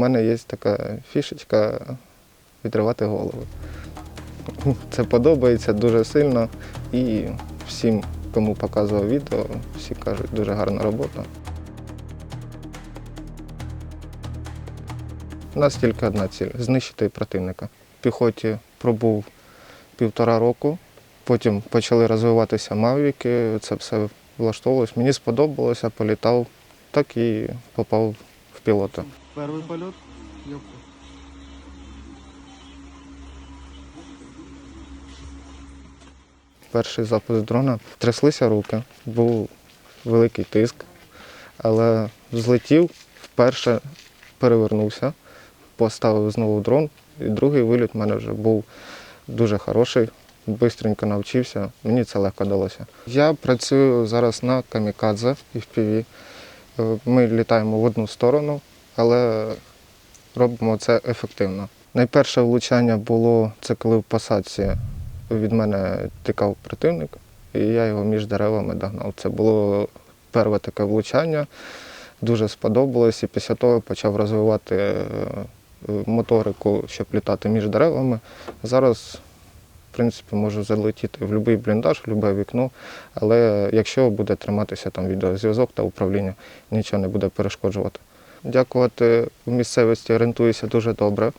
мене є така фішечка відривати голови. Це подобається дуже сильно і всім, кому показував відео, всі кажуть, дуже гарна робота. У нас тільки одна ціль знищити противника. В піхоті пробув півтора року, потім почали розвиватися мавіки, це все влаштовувалось. Мені сподобалося, політав, так і попав в пілота. Перший польот. Йопта. Перший запуск дрона тряслися руки, був великий тиск, але злетів, вперше перевернувся, поставив знову дрон, і другий виліт в мене вже був дуже хороший, швидко навчився, мені це легко далося. Я працюю зараз на камікадзе і в піві. Ми літаємо в одну сторону, але робимо це ефективно. Найперше влучання було це коли в посадці від мене тикав противник, і я його між деревами догнав. Це було перше таке влучання, дуже сподобалось, і після того почав розвивати е, моторику, щоб літати між деревами. Зараз, в принципі, можу залетіти в будь-який бліндаж, в будь-яке вікно, але якщо буде триматися там відеозв'язок та управління, нічого не буде перешкоджувати. Дякувати в місцевості орієнтуюся дуже добре.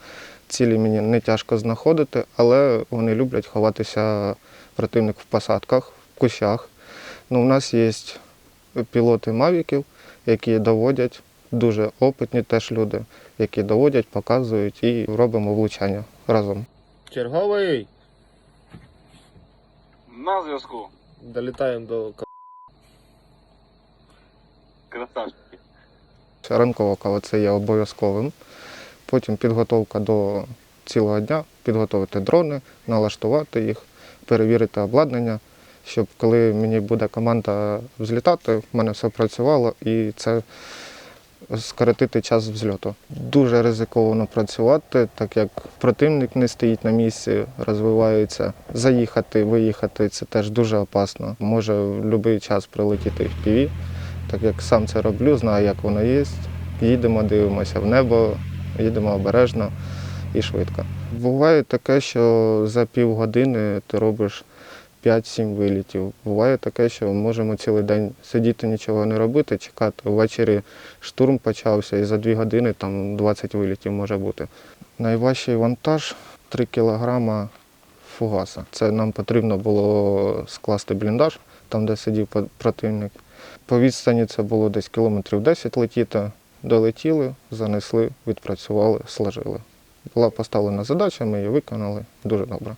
Цілі мені не тяжко знаходити, але вони люблять ховатися противник в посадках, в кущах. Ну, у нас є пілоти мавіків, які доводять, дуже опитні теж люди, які доводять, показують і робимо влучання разом. Черговий. На зв'язку. Долітаємо до Красавчики. Ранкова кава це є обов'язковим. Потім підготовка до цілого дня, підготувати дрони, налаштувати їх, перевірити обладнання, щоб коли мені буде команда взлітати, в мене все працювало і це скоротити час взльоту. Дуже ризиковано працювати, так як противник не стоїть на місці, розвивається. Заїхати, виїхати це теж дуже опасно. Може в будь-який час прилетіти в піві, так як сам це роблю, знаю, як воно є. Їдемо, дивимося в небо, їдемо обережно і швидко. Буває таке, що за півгодини ти робиш 5-7 вилітів. Буває таке, що можемо цілий день сидіти, нічого не робити, чекати. Ввечері штурм почався і за 2 години там 20 вилітів може бути. Найважчий вантаж 3 кілограма фугаса. Це нам потрібно було скласти бліндаж, там, де сидів противник. По відстані це було десь кілометрів 10 летіти. Долетіли, занесли, відпрацювали, сложили. Була поставлена задача, ми її виконали дуже добре.